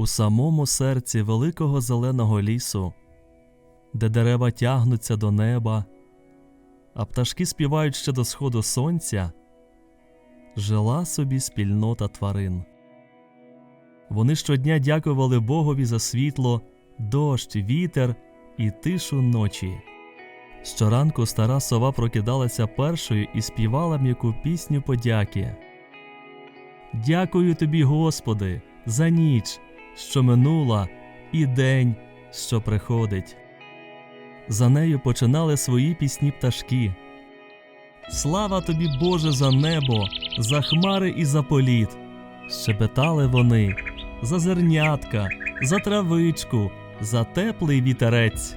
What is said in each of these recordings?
У самому серці великого зеленого лісу, де дерева тягнуться до неба, а пташки співають ще до сходу сонця, жила собі спільнота тварин. Вони щодня дякували Богові за світло, дощ, вітер і тишу ночі. Щоранку стара сова прокидалася першою і співала м'яку пісню подяки. Дякую тобі, Господи, за ніч, що минула, і день, що приходить. За нею починали свої пісні пташки. Слава тобі, Боже, за небо, за хмари і за політ. Щебетали вони за зернятка, за травичку, за теплий вітерець.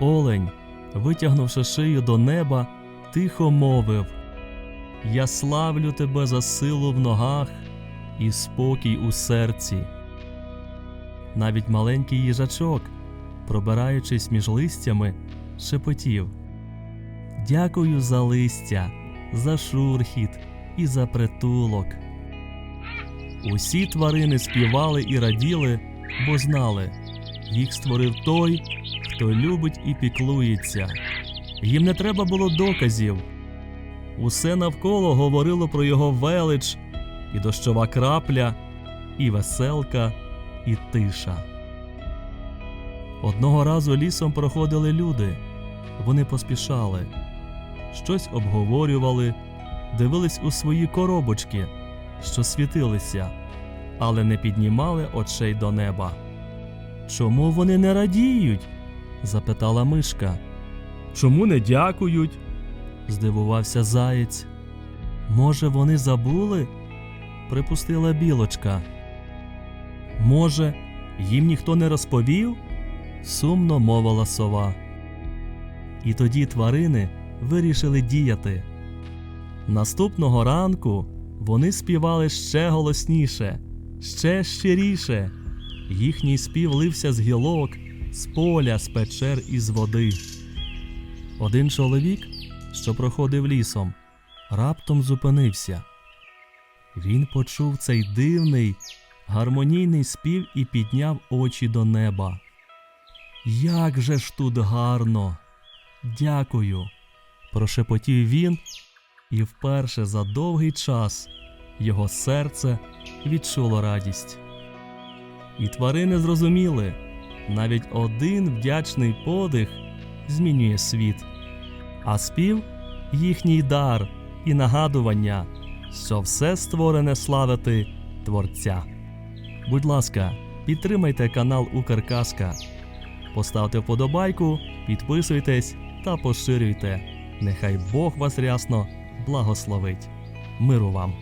Олень, витягнувши шию до неба, тихо мовив Я славлю тебе за силу в ногах і спокій у серці. Навіть маленький їжачок, пробираючись між листями, шепотів Дякую за листя, за шурхіт і за притулок. Усі тварини співали і раділи, бо знали, їх створив той, хто любить і піклується. Їм не треба було доказів. Усе навколо говорило про його велич, і дощова крапля, і веселка, і тиша. Одного разу лісом проходили люди. Вони поспішали, щось обговорювали, дивились у свої коробочки, що світилися, але не піднімали очей до неба. Чому вони не радіють? запитала мишка. Чому не дякують? здивувався заєць. Може, вони забули? припустила білочка. Може, їм ніхто не розповів? сумно мовила сова. І тоді тварини вирішили діяти. Наступного ранку вони співали ще голосніше, ще щиріше. Їхній спів лився з гілок, з поля, з печер і з води. Один чоловік, що проходив лісом, раптом зупинився. Він почув цей дивний, гармонійний спів і підняв очі до неба. Як же ж тут гарно! Дякую, прошепотів він, і вперше за довгий час його серце відчуло радість. І тварини зрозуміли, навіть один вдячний подих змінює світ, а спів їхній дар і нагадування, що все створене славити Творця. Будь ласка, підтримайте канал Укрказка, поставте вподобайку, підписуйтесь та поширюйте. Нехай Бог вас рясно благословить. Миру вам!